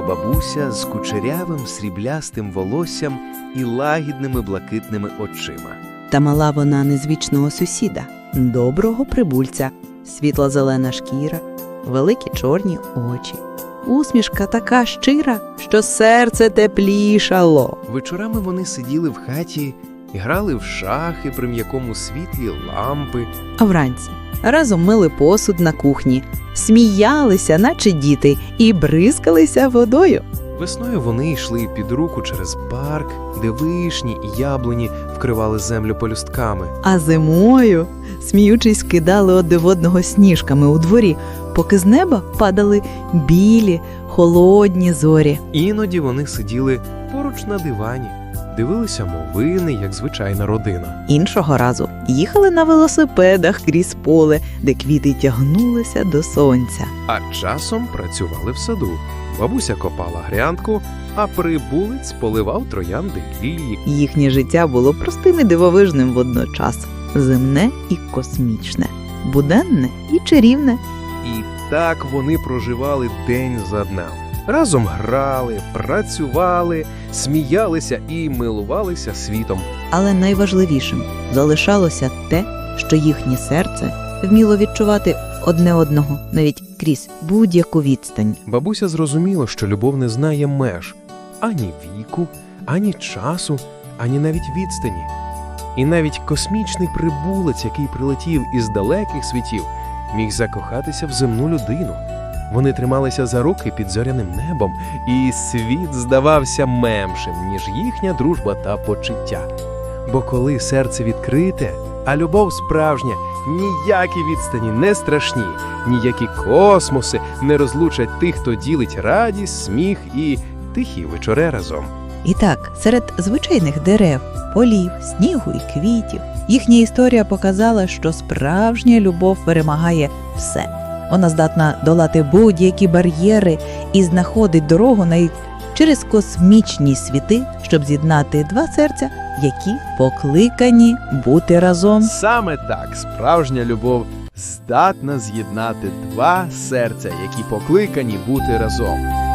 бабуся з кучерявим сріблястим волоссям і лагідними блакитними очима. Та мала вона незвичного сусіда, доброго прибульця, світла зелена шкіра, великі чорні очі. Усмішка така щира, що серце теплішало. Вечорами вони сиділи в хаті грали в шахи при м'якому світлі лампи. А вранці разом мили посуд на кухні, сміялися, наче діти, і бризкалися водою. Весною вони йшли під руку через парк, де вишні і яблуні вкривали землю полюстками. А зимою, сміючись, кидали один в одного сніжками у дворі, поки з неба падали білі, холодні зорі. Іноді вони сиділи поруч на дивані, дивилися мовини, як звичайна родина. Іншого разу їхали на велосипедах крізь поле, де квіти тягнулися до сонця. А часом працювали в саду. Бабуся копала грядку, а прибулець поливав троянди лілії. Їхнє життя було простим і дивовижним водночас, земне і космічне, буденне і чарівне. І так вони проживали день за днем. Разом грали, працювали, сміялися і милувалися світом. Але найважливішим залишалося те, що їхнє серце вміло відчувати одне одного навіть крізь будь-яку відстань. Бабуся зрозуміла, що любов не знає меж ані віку, ані часу, ані навіть відстані. І навіть космічний прибулець, який прилетів із далеких світів, міг закохатися в земну людину. Вони трималися за руки під зоряним небом, і світ здавався мемшим, ніж їхня дружба та почуття. Бо коли серце відкрите, а любов справжня, ніякі відстані не страшні, ніякі космоси не розлучать тих, хто ділить радість, сміх і тихі вечори разом. І так, серед звичайних дерев, полів, снігу і квітів, їхня історія показала, що справжня любов перемагає все. Вона здатна долати будь-які бар'єри і знаходить дорогу навіть через космічні світи, щоб з'єднати два серця, які покликані бути разом. Саме так справжня любов здатна з'єднати два серця, які покликані бути разом.